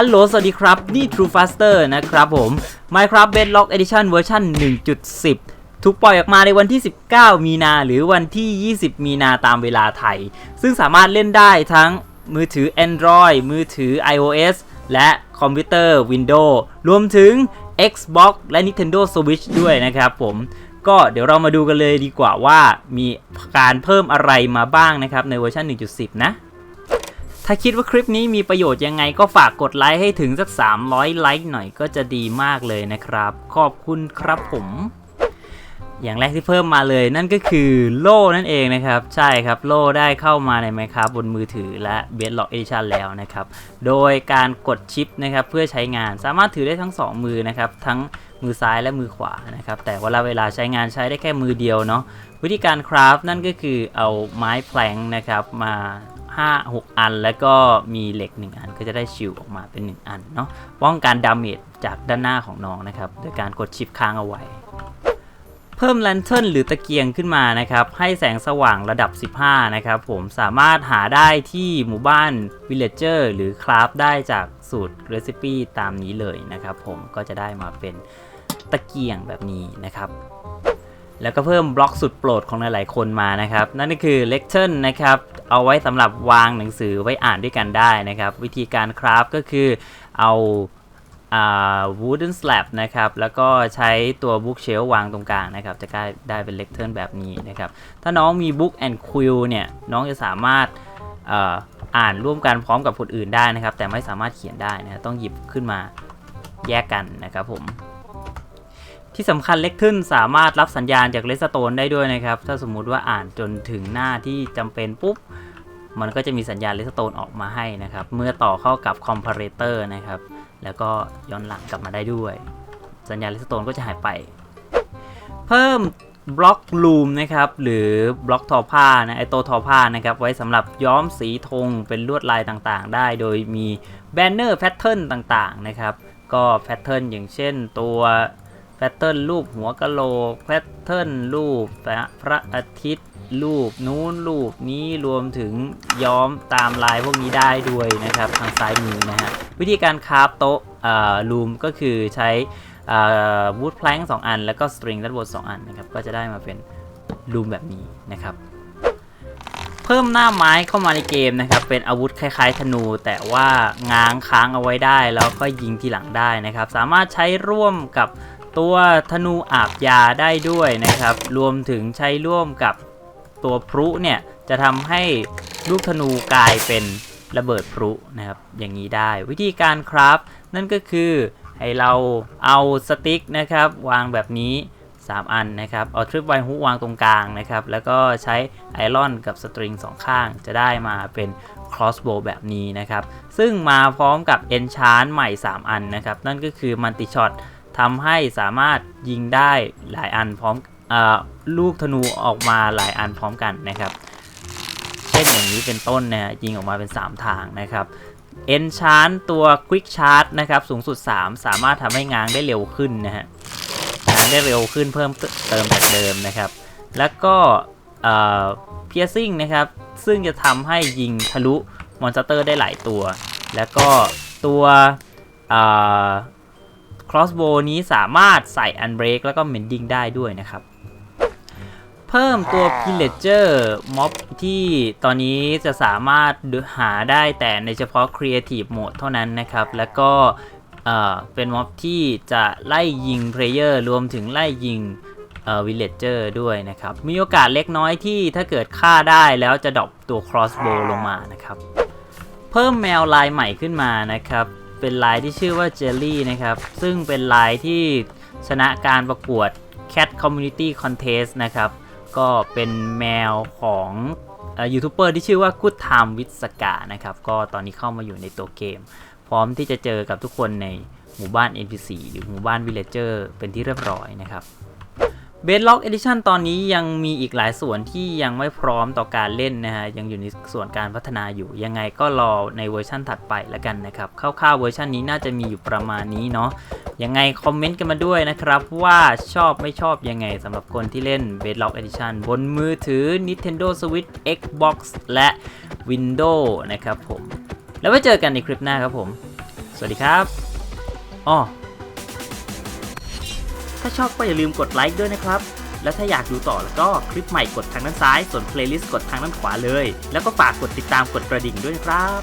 ฮัลโหล สวัสดีครับ นี่ True Faster นะครับผม Minecraft Bedrock Edition เวอร์ชัน1.10 ถูกปล่อยออกมาในวันที่ 19 มีนาหรือวันที่ 20 มีนาตามเวลาไทย ซึ่งสามารถเล่นได้ทั้งมือถือ Android มือถือ iOS และคอมพิวเตอร์ Windows รวมถึง Xbox และ Nintendo Switch ด้วยนะครับผม ก็เดี๋ยวเรามาดูกันเลยดีกว่าว่ามีการเพิ่มอะไรมาบ้างนะครับในเวอร์ชัน1.10 นะ ถ้าคิดว่าคลิปนี้มีประโยชน์ยังไงก็ฝากกดไลค์ให้ถึงสัก 300 ไลค์หน่อยก็จะดีมากเลยนะครับ ขอบคุณครับผม อย่างแรกที่เพิ่มมาเลยนั่นก็คือโล่นั่นเองนะครับ ใช่ครับโล่ได้เข้ามาใน Minecraft บนมือถือและ Bedrock Edition แล้วนะครับ โดยการกดชิปนะครับเพื่อใช้งานสามารถถือได้ทั้ง 2 มือนะครับทั้งมือซ้ายและมือขวานะครับแต่เวลาเวลาใช้งานใช้ได้แค่มือเดียวเนาะวิธีการคราฟนั่นก็คือเอาไม้แพลงนะครับมา 5 6 อัน แล้วก็มีเหล็ก 1 อันก็จะได้ชิลออกมาเป็น 1 อันเนาะป้องกันดาเมจจากด้านหน้าของน้องนะครับโดยการกดชิปค้างเอาไว้ เพิ่มแลนเทิร์นหรือตะเกียงขึ้นมานะครับให้แสงสว่างระดับ 15 นะครับผมสามารถหาได้ที่หมู่บ้าน Villager หรือคราฟได้จากสูตรเรซิปี้ตามนี้เลยนะครับผมก็จะได้มาเป็นตะเกียงแบบนี้นะครับ แล้วก็เพิ่มบล็อกสุดโปรดของหลายๆคนมานะครับ นั่นก็คือเล c เ u ร์นะครับ เอาไว้สำหรับวางหนังสือไว้อ่านด้วยกันได้นะครับ วิธีการคราฟก็คือเอาอ่า wooden slab นะครับ แล้วก็ใช้ตัว bookshelf วางตรงกลางนะครับ จะได้ได้เป็น lectern แบบนี้นะครับ ถ้าน้องมี book and quill เนี่ย น้องจะสามารถอ่ออ่านร่วมกันพร้อมกับคนอื่นได้นะครับ แต่ไม่สามารถเขียนได้นะต้องหยิบขึ้นมาแยกกันนะครับผม ที่สำคัญเล็กขึ้นสามารถรับสัญญาณจากเลสโตนได้ด้วยนะครับ ถ้าสมมุติว่าอ่านจนถึงหน้าที่จำเป็นปุ๊บ มันก็จะมีสัญญาณเลสโตนออกมาให้นะครับ เมื่อต่อเข้ากับคอมเพลเตอร์นะครับ แล้วก็ย้อนหลังกลับมาได้ด้วย สัญญาณเลสโตนก็จะหายไป เพิ่มบล็อกลูมนะครับหรือบล็อกทอผ้านะไอโตวทอผ้านะครับไว้สำหรับย้อมสีธงเป็นลวดลายต่างๆ ได้ โดยมีแบนเนอร์แพทเทิร์นต่างๆนะครับก็แพทเทิร์นอย่างเช่นตัว แพทเทิร์นรูปหัวกะโหลกแพทเทิร์นรูปพระอาทิตย์ รูปนู้นรูปนี้รวมถึงย้อมตามลายพวกนี้ได้ด้วยนะครับทางซ้ายมือนะฮะวิธีการคราฟโต๊ะลูมก็คือใช้วูดแพลงสองอัน แล้วก็สตริงด้านบนสองอันนะครับก็จะได้มาเป็นลูมแบบนี้นะครับเพิ่มหน้าไม้เข้ามาในเกมนะครับ เป็นอาวุธคล้ายๆธนู แต่ว่าง้างค้างเอาไว้ได้ แล้วก็ยิงทีหลังได้นะครับ สามารถใช้ร่วมกับ ตัวธนูอาบยาได้ด้วยนะครับ รวมถึงใช้ร่วมกับตัวพลุเนี่ยจะทำให้ลูกธนูกลายเป็นระเบิดพลุนะครับ อย่างนี้ได้วิธีการคราฟนั่นก็คือให้เราเอาสติ๊กนะครับ วางแบบนี้ 3 อันนะครับ เอาทริปไวฮุกวางตรงกลางนะครับ แล้วก็ใช้ไอรอนกับสตริงสองข้างจะได้มาเป็น crossbow แบบนี้นะครับ ซึ่งมาพร้อมกับ enchant ใหม่ 3 อันนะครับ นั่นก็คือ multi shot ทำให้สามารถยิงได้หลายอันพร้อมอลูกธนูออกมาหลายอันพร้อมกันนะครับเช่นอย่างนี้เป็นต้นนะฮะยิงออกมาเป็น 3 ทางนะครับ Enchant ตัว Quick Charge นะครับสูงสุด 3 สามารถทำให้ง้างได้เร็วขึ้นนะฮะงางได้เร็วขึ้นเพิ่มเติมจากเดิมนะครับ แล้วก็เอ่อ Piercing นะครับซึ่งจะทำให้ยิงทะลุมอนสเตอร์ได้หลายตัว แล้วก็ตัว crossbow นี้สามารถใส่ unbreak แล้วก็ mending ได้ด้วยนะครับ เพิ่มตัว pillager mob ที่ตอนนี้จะสามารถหาได้แต่ในเฉพาะ creative mode เท่านั้นนะครับ แล้วก็เอ่อเป็นม็อบที่จะไล่ยิง player รวมถึงไล่ยิงเอ่อ villager ด้วยนะครับ มีโอกาสเล็กน้อยที่ถ้าเกิดฆ่าได้แล้วจะดรอปตัว crossbow ลงมานะครับ เพิ่มแมวลายใหม่ขึ้นมานะครับ เป็นลายที่ชื่อว่าเจลลี่นะครับ ซึ่งเป็นลายที่ชนะการประกวด Cat Community Contest นะครับ ก็เป็นแมวของยูทูบเบอร์ที่ชื่อว่า Good Time with Ska นะครับ ก็ตอนนี้เข้ามาอยู่ในตัวเกม พร้อมที่จะเจอกับทุกคนในหมู่บ้าน NPC หรือหมู่บ้าน Villager เป็นที่เรียบร้อยนะครับ b e d l o c k Edition ตอนนี้ยังมีอีกหลายส่วนที่ยังไม่พร้อมต่อการเล่นนะฮะ ยังอยู่ในส่วนการพัฒนาอยู่ ยังไงก็รอในเวอร์ชั่นถัดไปแล้วกันนะครับ คร่าวๆเวอร์ชันนี้น่าจะมีอยู่ประมาณนี้เนาะ ยังไงคอมเมนต์กันมาด้วยนะครับ ว่าชอบไม่ชอบยังไงสำหรับคนที่เล่น b e d l o c k Edition บนมือถือ Nintendo Switch Xbox และ Windows นะครับผม แล้วไว้เจอกันในคลิปหน้าครับผม สวัสดีครับอ้อ ถ้าชอบก็อย่าลืมกดไลค์ด้วยนะครับ แล้วถ้าอยากดูต่อแล้วก็คลิปใหม่กดทางด้านซ้าย ส่วนเพลย์ลิสต์กดทางด้านขวาเลย แล้วก็ฝากกดติดตามกดกระดิ่งด้วยนะครับ